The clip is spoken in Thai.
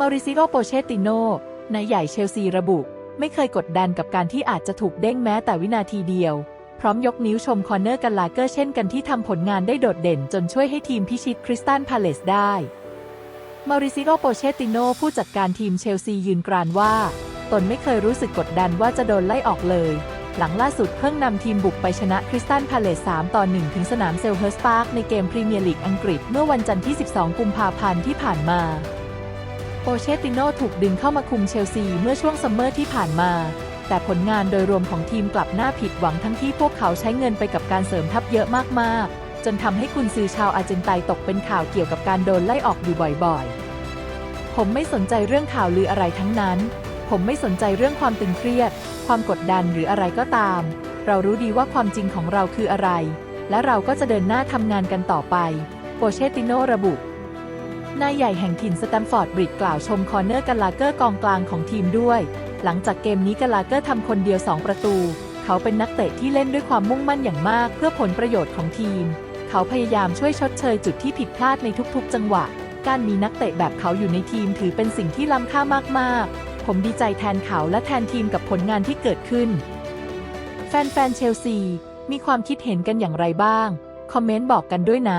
มาริซิโอโปเชติโนนายใหญ่เชลซีระบุ ไม่เคยกดดันกับการที่อาจจะถูกเด้งแม้แต่วินาทีเดียว พร้อมยกนิ้วชมคอนเนอร์กันลาเกอร์เช่นกันที่ทำผลงานได้โดดเด่นจนช่วยให้ทีมพิชิตคริสตันพาเลสได้มาริซิโอโปเชติโนผู้จัดการทีมเชลซียืนกรานว่า ตนไม่เคยรู้สึกกดดันว่าจะโดนไล่ออกเลย หลังล่าสุดเพิ่งนำทีมบุกไปชนะคริสตันพาเลส3ต่อ1ถึงสนามเซลเฮิร์สพาร์คในเกมพรีเมียร์ลีกอังกฤษเมื่อวันจันทร์ที่ 12 กุมภาพันธ์ที่ผ่านมา โปเชติโนถูกดึงเข้ามาคุมเชลซีเมื่อช่วงซัมเมอร์ที่ผ่านมา แต่ผลงานโดยรวมของทีมกลับหน้าผิดหวังทั้งที่พวกเขาใช้เงินไปกับการเสริมทัพเยอะมากๆ จนทำให้กุนซือชาวอาร์เจนไตนตกเป็นข่าวเกี่ยวกับการโดนไล่ออกอยู่บ่อยๆ ผมไม่สนใจเรื่องข่าวลืออะไรทั้งนั้น ผมไม่สนใจเรื่องความตึงเครียด ความกดดันหรืออะไรก็ตาม เรารู้ดีว่าความจริงของเราคืออะไร และเราก็จะเดินหน้าทำงานกันต่อไป โปเชติโนระบุ นายใหญ่แห่งถิ่นสแตมฟอร์ดบริดจ์กล่าวชมคอนเนอร์กันลาเกอร์กองกลางของทีมด้วย หลังจากเกมนี้กันลาเกอร์ทำคนเดียว 2 ประตู เขาเป็นนักเตะที่เล่นด้วยความมุ่งมั่นอย่างมากเพื่อผลประโยชน์ของทีม เขาพยายามช่วยชดเชยจุดที่ผิดพลาดในทุกๆ จังหวะ การมีนักเตะแบบเขาอยู่ในทีมถือเป็นสิ่งที่ล้ำค่ามากๆ ผมดีใจแทนเขาและแทนทีมกับผลงานที่เกิดขึ้น แฟนๆเชลซีมีความคิดเห็นกันอย่างไรบ้าง คอมเมนต์บอกกันด้วยนะ